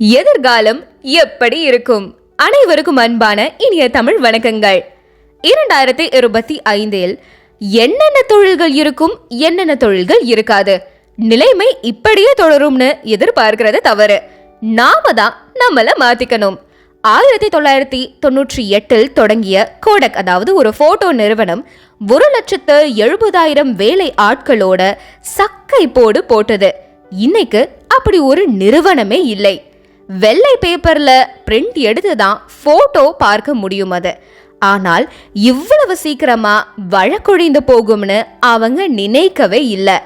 எதிர்காலம் எப்படி இருக்கும்? அனைவருக்கும் அன்பான இனிய தமிழ் வணக்கங்கள். இரண்டாயிரத்தி இருபத்தி ஐந்தில் என்னென்ன தொழில்கள் இருக்கும் என்னென்ன தொழில்கள் இருக்காது நிலைமை இப்படியே தொடரும்னு எதிர்பார்க்கிறது தவறு. நாம தான் நம்மள மாத்திக்கணும். ஆயிரத்தி தொள்ளாயிரத்தி தொண்ணூற்றி எட்டில் தொடங்கிய கோடக் அதாவது ஒரு போட்டோ நிறுவனம் ஒரு லட்சத்து எழுபதாயிரம் வேலை ஆட்களோட சக்கை போடு போட்டது. இன்னைக்கு அப்படி ஒரு நிறுவனமே இல்லை. வெள்ளை பேப்பரில் பிரிண்ட் எடுத்து தான் ஃபோட்டோ பார்க்க முடியும் அது. ஆனால் இவ்வளவு சீக்கிரமா வழக்கொழிந்து போகும்னு அவங்க நினைக்கவே இல்லை.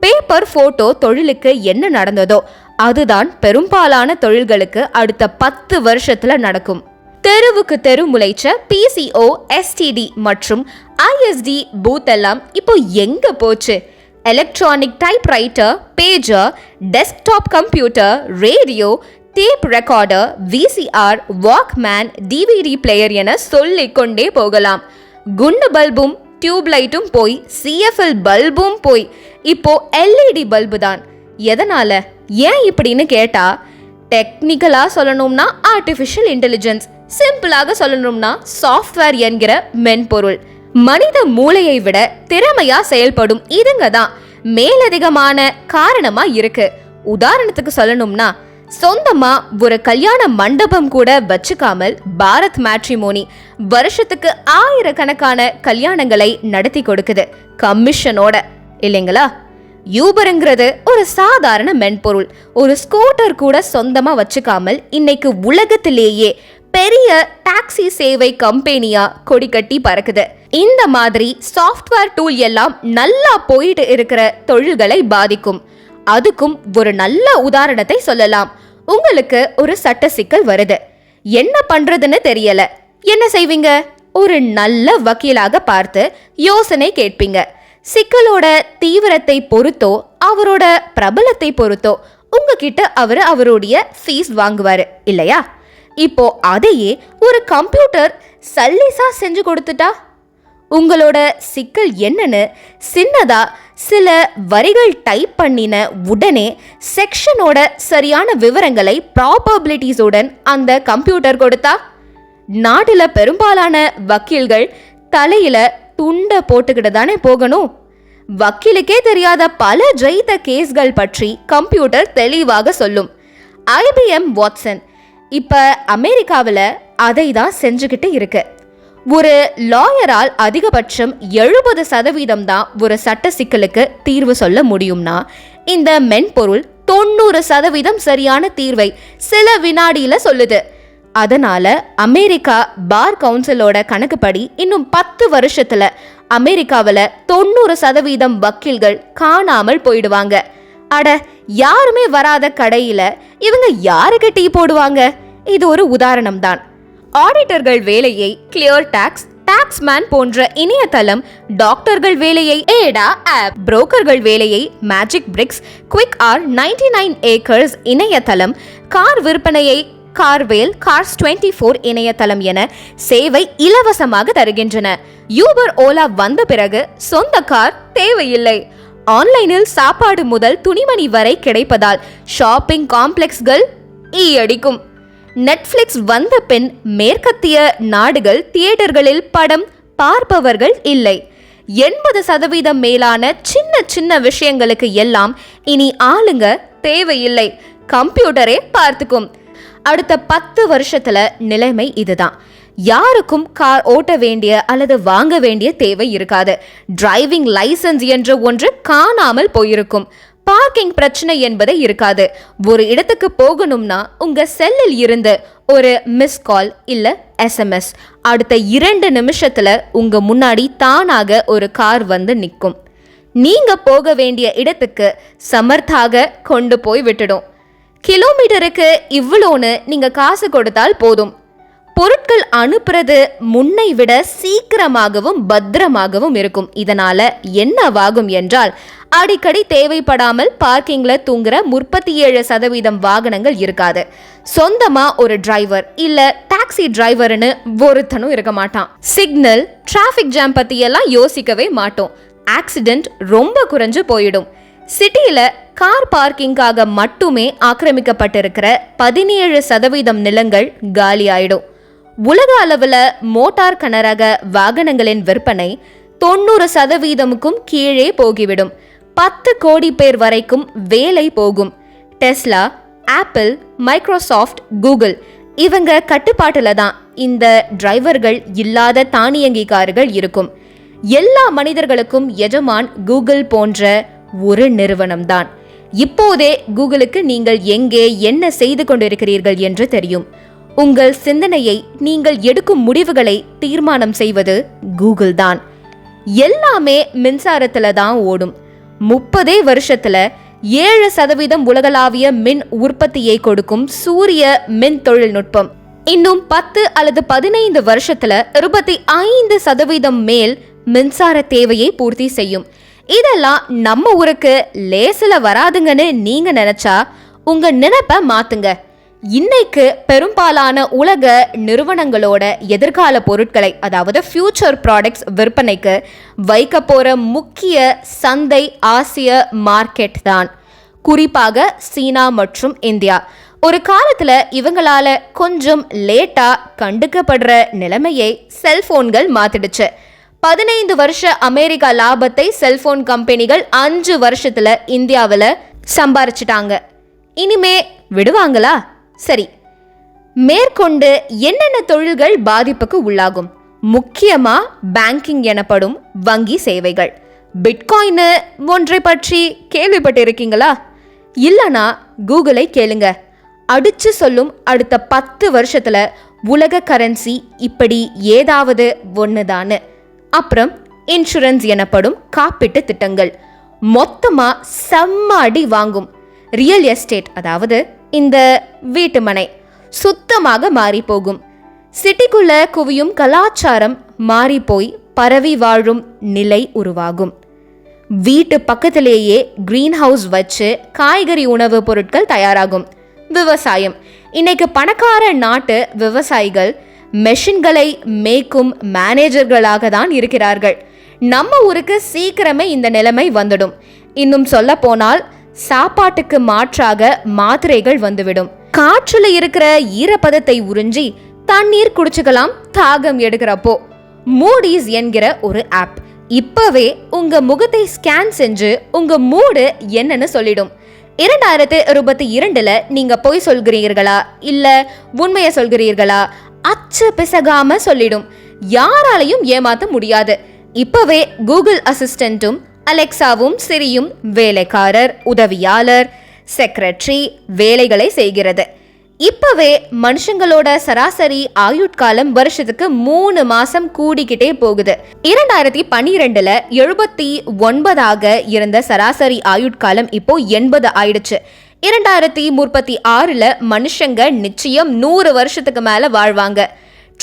பேப்பர் ஃபோட்டோ தொழிலுக்கு என்ன நடந்ததோ அதுதான் பெரும்பாலான தொழில்களுக்கு அடுத்த பத்து வருஷத்துல நடக்கும். தெருவுக்கு தெரு முளைச்ச பிசிஓ எஸ்டிடி மற்றும் ஐஎஸ்டி பூத் எல்லாம் இப்போ எங்க போச்சு? Electronic typewriter pager desktop computer radio tape recorder VCR walkman DVD player என சொல்லிக்கொண்டே போகலாம். குண்டு பல்பும் டியூப் லைட்டும் போய் சிஎஃப்எல் பல்பும் போய் இப்போ எல்இடி பல்பு தான். எதனால? ஏன் இப்படின்னு கேட்டா டெக்னிக்கலாக சொல்லணும்னா ஆர்டிஃபிஷியல் இன்டெலிஜென்ஸ் சிம்பிளாக சொல்லணும்னா சாஃப்ட்வேர் என்கிற மென்பொருள். மனித மூளையை விட திறமையா செயல்படும் இதுங்க தான். மேலதிகமான காரணமா இருக்கு. உதாரணத்துக்கு சொல்லணும்னா சொந்தமா ஒரு கல்யாண மண்டபம் கூட வச்சுக்காமல் பாரத் மேட்ரிமோனி வருஷத்துக்கு ஆயிரக்கணக்கான கல்யாணங்களை நடத்தி கொடுக்குது. கமிஷனோட இல்லைங்களா? யூபருங்கிறது ஒரு சாதாரண மென்பொருள். ஒரு ஸ்கூட்டர் கூட சொந்தமா வச்சுக்காமல் இன்னைக்கு உலகத்திலேயே பெரிய டாக்ஸி சேவை கம்பெனியா கொடி கட்டி பறக்குது. இந்த மாதிரி சாஃப்ட்வேர் டூல் எல்லாம் நல்லா போயிட்டு இருக்கிற தொழில்களை பாதிக்கும். அதுக்கும் ஒரு நல்ல உதாரணத்தை சொல்லலாம். உங்களுக்கு ஒரு சட்ட சிக்கல் வருது. என்ன பண்றதுன்னு தெரியல. என்ன செய்வீங்க? ஒரு நல்ல வக்கீலாக பார்த்து யோசனை கேட்பீங்க. சிக்கலோட தீவிரத்தை பொறுத்தோ அவரோட பிரபலத்தை பொறுத்தோ உங்ககிட்ட அவர் அவருடைய ஃபீஸ் வாங்குவாரு இல்லையா? இப்போ அதையே ஒரு கம்ப்யூட்டர் சல்லிசா செஞ்சு கொடுத்துட்டா? உங்களோட சிக்கல் என்னன்னு சின்னதாக சில வரிகள் டைப் பண்ணின உடனே செக்ஷனோட சரியான விவரங்களை ப்ராபபிலிட்டிஸுடன் அந்த கம்ப்யூட்டர் கொடுத்தா? நாட்டில் பெரும்பாலான வக்கீல்கள் தலையில் துண்டை போட்டுக்கிட்டு தானே போகணும். வக்கீலுக்கே தெரியாத பல ஜெயித்த கேஸ்கள் பற்றி கம்ப்யூட்டர் தெளிவாக சொல்லும். ஐபிஎம் வாட்சன் இப்போ அமெரிக்காவில் அதை தான் செஞ்சுக்கிட்டு இருக்கு. ஒரு லாயரால் அதிகபட்சம் எழுபது சதவீதம் தான் ஒரு சட்ட சிக்கலுக்கு தீர்வு சொல்ல முடியும்னா இந்த மென்பொருள் தொண்ணூறு சதவீதம் சரியான தீர்வை சில வினாடியில சொல்லுது. அதனால அமெரிக்கா பார் கவுன்சிலோட கணக்குப்படி இன்னும் பத்து வருஷத்துல அமெரிக்காவில் தொண்ணூறு சதவீதம் வக்கீல்கள் காணாமல் போயிடுவாங்க. அட யாருமே வராத கடையில இவங்க யாருக்கு டீ போடுவாங்க? இது ஒரு உதாரணம் தான் ஆடிட்டர்கள் வேலையை கிளியர் டாக்ஸ் டாக்ஸ்மேன் போன்ற இணையதளம் டாக்டர்கள் வேலையை ஏடா ஆப் புரோக்கர்கள் வேலையை magic bricks Quikr ninety nine acres இணையதளம் கார் விற்பனையை கார்வேல் கார்ஸ் டுவெண்ட்டி ஃபோர் இணையதளம் என சேவை இலவசமாக தருகின்றன. யூபர் ஓலா வந்த பிறகு சொந்த கார் தேவையில்லை. ஆன்லைனில் சாப்பாடு முதல் துணிமணி வரை கிடைப்பதால் ஷாப்பிங் காம்ப்ளெக்ஸ்கள் ஈ அடிக்கும். நெட்ஃப்ளிக்ஸ் வந்த பின் மேற்கத்திய நாடுகள் தியேட்டர்களில் படம் பார்ப்பவர்கள் இல்லை. எண்பது சதவீதம் மேலான சின்ன சின்ன விஷயங்களுக்கு எல்லாம் இனி ஆளுங்க தேவையில்லை. கம்ப்யூட்டரே பார்த்துக்கும். அடுத்த பத்து வருஷத்துல நிலைமை இதுதான். யாருக்கும் கார் ஓட்ட வேண்டிய அல்லது வாங்க வேண்டிய தேவை இருக்காது. டிரைவிங் லைசன்ஸ் என்ற ஒன்று காணாமல் போயிருக்கும். பார்க்கிங் பிரச்சனை என்பதே இருக்காது. ஒரு இடத்துக்கு போகணும்னா உங்க செல்லில் இருந்து ஒரு மிஸ் கால் இல்ல எஸ்எம்எஸ் அடுத்த இரண்டு நிமிஷத்துல உங்க முன்னாடி தானாக ஒரு கார் வந்து நிற்கும். நீங்க போக வேண்டிய இடத்துக்கு சமர்த்தாக கொண்டு போய் விட்டுடும். கிலோமீட்டருக்கு இவ்வளோன்னு நீங்க காசு கொடுத்தால் போதும். பொருட்கள் அனுப்புறது முன்னை விட சீக்கிரமாகவும் பத்திரமாகவும் இருக்கும். இதனால என்னவாகும் என்றால் அடிக்கடி தேவைப்படாமல் பார்க்கிங்ல தூங்குற முப்பத்தி ஏழு சதவீதம் வாகனங்கள் இருக்காது. சொந்தமா ஒரு டிரைவர் இல்ல டாக்ஸி டிரைவர்னு ஒருத்தனும் இருக்க மாட்டான். சிக்னல் டிராஃபிக் ஜாம் பத்தி எல்லாம் யோசிக்கவே மாட்டோம். ஆக்சிடென்ட் ரொம்ப குறைஞ்சு போயிடும். சிட்டியில கார் பார்க்கிங்காக மட்டுமே ஆக்கிரமிக்கப்பட்டிருக்கிற பதினேழு சதவீதம் நிலங்கள் காலியாயிடும் உலக அளவில் மோட்டார் கனரக வாகனங்களின் விற்பனை தொண்ணூறு சதவீதமுக்கும் கீழே போகிவிடும். பத்து கோடி பேர் வரைக்கும் வேலை போகும். டெஸ்லா ஆப்பிள் மைக்ரோசாஃப்ட் கூகுள் இவங்க கட்டுப்பாட்டில் தான் இந்த டிரைவர்கள் இல்லாத தானியங்கி கார்கள் இருக்கும். எல்லா மனிதர்களுக்கும் எஜமான் கூகுள் போன்ற ஒரு நிறுவனம்தான் இப்போதே கூகுளுக்கு நீங்கள் எங்கே என்ன செய்து கொண்டிருக்கிறீர்கள் என்று தெரியும். உங்கள் சிந்தனையை நீங்கள் எடுக்கும் முடிவுகளை தீர்மானம் செய்வது கூகுள் தான். எல்லாமே மின்சாரத்தில் தான் ஓடும். முப்பதே வருஷத்துல ஏழு சதவீதம் உலகளாவிய மின் உற்பத்தியை கொடுக்கும் சூரிய மின் தொழில்நுட்பம். இன்னும் பத்து அல்லது பதினைந்து வருஷத்துல இருபத்தி ஐந்து சதவீதம் மேல் மின்சார தேவையை பூர்த்தி செய்யும். இதெல்லாம் நம்ம ஊருக்கு லேசில் வராதுங்கன்னு நீங்க நினைச்சா உங்க நினைப்ப மாத்துங்க. இன்னைக்கு பெரும்பாலான உலக நிறுவனங்களோட எதிர்கால பொருட்களை அதாவது ஃபியூச்சர் ப்ராடக்ட்ஸ் விற்பனைக்கு வைக்க போகிற முக்கிய சந்தை ஆசிய மார்க்கெட் தான். குறிப்பாக சீனா மற்றும் இந்தியா. ஒரு காலத்தில் இவங்களால கொஞ்சம் லேட்டாக கண்டுக்கப்படுற நிலைமையை செல்போன்கள் மாத்திடுச்சு. பதினைந்து வருஷ அமெரிக்கா லாபத்தை செல்போன் கம்பெனிகள் அஞ்சு வருஷத்தில் இந்தியாவில் சம்பாரிச்சிட்டாங்க. இனிமே விடுவாங்களா? சரி. மேற்கொண்டு என்னென்ன தொழில்கள் பாதிப்புக்கு உள்ளாகும்? முக்கியமா பேங்கிங் எனப்படும் வங்கி சேவைகள். பிட்காயின் ஒன்றை பற்றி கேள்விப்பட்டிருக்கீங்களா? இல்லனா கூகுளை கேளுங்க. அடிச்சு சொல்லும் அடுத்த பத்து வருஷத்துல உலக கரன்சி இப்படி ஏதாவது ஒன்றுதானு அப்புறம் இன்சூரன்ஸ் எனப்படும் காப்பீட்டு திட்டங்கள். மொத்தமா செம்ம அடி வாங்கும். ரியல் எஸ்டேட் அதாவது இந்த வீட்டு மனை சுத்தமாக மாறி போகும் சிட்டிக்குள்ள குவியும் கலாச்சாரம் மாறி போய் பரவி வாழும் நிலை உருவாகும். வீட்டு பக்கத்திலேயே கிரீன் ஹவுஸ் வச்சு காய்கறி உணவுப் பொருட்கள் தயாராகும். விவசாயம். இன்னைக்கு பணக்கார நாட்டு விவசாயிகள் மெஷின்களை மேய்க்கும் மேனேஜர்களாக தான் இருக்கிறார்கள். நம்ம ஊருக்கு சீக்கிரமே இந்த நிலைமை வந்துடும். இன்னும் சொல்ல போனால் சாப்பாட்டுக்கு மாற்றாக மாத்திரைகள் வந்துவிடும். காற்றுல இருக்கிற ஈரப்பதத்தை உறிஞ்சி தண்ணீர் குடிச்சுக்கலாம் தாகம் எடுக்கிறப்போ. மூடிஸ் என்கிற ஒரு ஆப். இப்பவே உங்க முகத்தை ஸ்கேன் செஞ்சு உங்க மூடு என்னன்னு சொல்லிடும். இரண்டாயிரத்தி இருபத்தி இரண்டுல நீங்க பொய் சொல்கிறீர்களா? இல்ல உண்மையை சொல்கிறீர்களா? அச்சு பிசகாம சொல்லிடும். யாராலையும் ஏமாத்த முடியாது. இப்பவே கூகுள் அசிஸ்டன்ட்டும் அலெக்சாவும் சிரியும் வேலைக்காரர் உதவியாளர் செக்ரட்டரி வேலைகளை செய்கிறது. இப்பவே மனுஷங்களோட சராசரி ஆயுட்காலம் வருஷத்துக்கு மூணு மாசம் கூடிக்கிட்டே போகுது. இரண்டாயிரத்தி பன்னிரெண்டுல எழுபத்தி ஒன்பதாக இருந்த சராசரி ஆயுட்காலம் இப்போ எண்பது ஆயிடுச்சு. இரண்டாயிரத்தி முப்பத்தி ஆறில் மனுஷங்க நிச்சயம் நூறு வருஷத்துக்கு மேலே வாழ்வாங்க.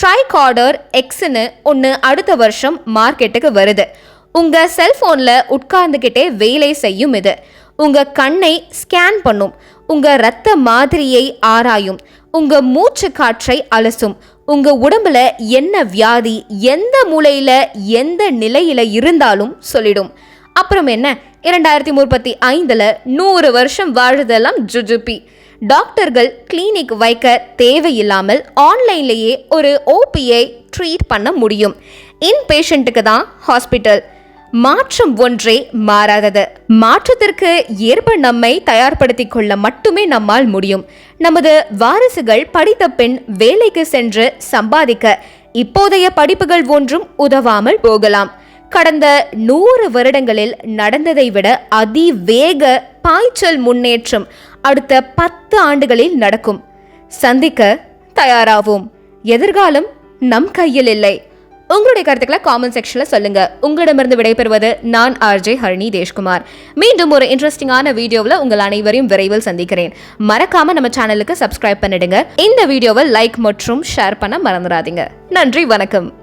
ட்ரைகார்டர் எக்ஸ்னு ஒன்று அடுத்த வருஷம் மார்க்கெட்டுக்கு வருது. உங்கள் செல்ஃபோனில் உட்கார்ந்துக்கிட்டே வேலை செய்யும் இது. உங்கள் கண்ணை ஸ்கேன் பண்ணும். உங்கள் ரத்த மாதிரியை ஆராயும். உங்கள் மூச்சு காற்றை அலசும். உங்கள் உடம்புல என்ன வியாதி எந்த மூலையில் எந்த நிலையில் இருந்தாலும் சொல்லிடும். அப்புறம் என்ன? இரண்டாயிரத்தி முப்பத்தி ஐந்தில் நூறு வருஷம் வாழுதெல்லாம் ஜுஜுபி. டாக்டர்கள் கிளினிக் வைக்க தேவையில்லாமல் ஆன்லைன்லேயே ஒரு ஓபியை ட்ரீட் பண்ண முடியும். இன் பேஷண்ட்டுக்கு தான் ஹாஸ்பிட்டல் மாற்றம் ஒன்றே மாறாதது. மாற்றத்திற்கு ஏற்ப நம்மை தயார்படுத்திக் கொள்ள மட்டுமே நம்மால் முடியும். நமது வாரிசுகள் படித்த பின் வேலைக்கு சென்று சம்பாதிக்க இப்போதைய படிப்புகள் ஒன்றும் உதவாமல் போகலாம். கடந்த நூறு வருடங்களில் நடந்ததை விட அதிவேக பாய்ச்சல் முன்னேற்றம் அடுத்த பத்து ஆண்டுகளில் நடக்கும். சந்திக்க தயாராவோம். எதிர்காலம் நம் கையில் இல்லை. உங்களுடைய கருத்துக்களை காமெண்ட் செக்ஷனில் சொல்லுங்க. உங்களிடமிருந்து விடைபெறுவது நான் ஆர்ஜே ஹரணி தேஷ்குமார். மீண்டும் ஒரு இன்ட்ரெஸ்டிங்கான வீடியோவில் உங்கள் அனைவரையும் விரைவில் சந்திக்கிறேன். மறக்காம நம்ம சேனலுக்கு சப்ஸ்கிரைப் பண்ணிடுங்க. இந்த வீடியோவை லைக் மற்றும் ஷேர் பண்ண மறந்துடாதீங்க. நன்றி வணக்கம்.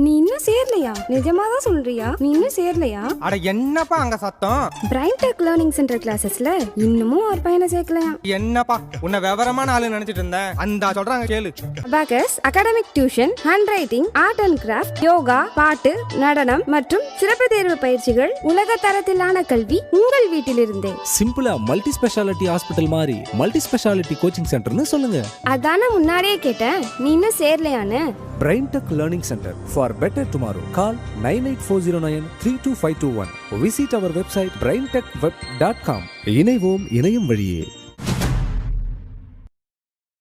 நீ இன்னும் சேரலையா? நிஜமா தான் சொல்றியா? நீ இன்னும் சேரலையா? அட என்னப்பா அங்க சத்தம்? பிரைன் டெக் லேர்னிங் சென்டர் கிளாஸஸ்ல இன்னமும் ஒரு பையனை சேர்க்கலையா? என்னப்பா உன்னை விவரமான ஆளு நினைச்சிட்டு இருந்தேன். அந்த சொல்றாங்க கேளு. Abacus academic tuition hand writing art and craft yoga பாட்டு நடனம் மற்றும் சிறப்பு தேர்வு பயிற்சிகள் உலக தரத்திலான கல்வி உங்கள் வீட்டிலிருந்தே. சிம்பிளா மல்டி ஸ்பெஷாலிட்டி ஹாஸ்பிட்டல் மாதிரி மல்டி ஸ்பெஷாலிட்டி கோச்சிங் சென்டர்னு சொல்லுங்க. அதானே முன்னாடியே கேட்டேன். நீ இன்னும் சேரலையான்னு. Brain tech learning centre for better tomorrow call nine eight four zero nine three two five two one visit our website brain tech web dot com இணைவோம் இணையம் வழியே.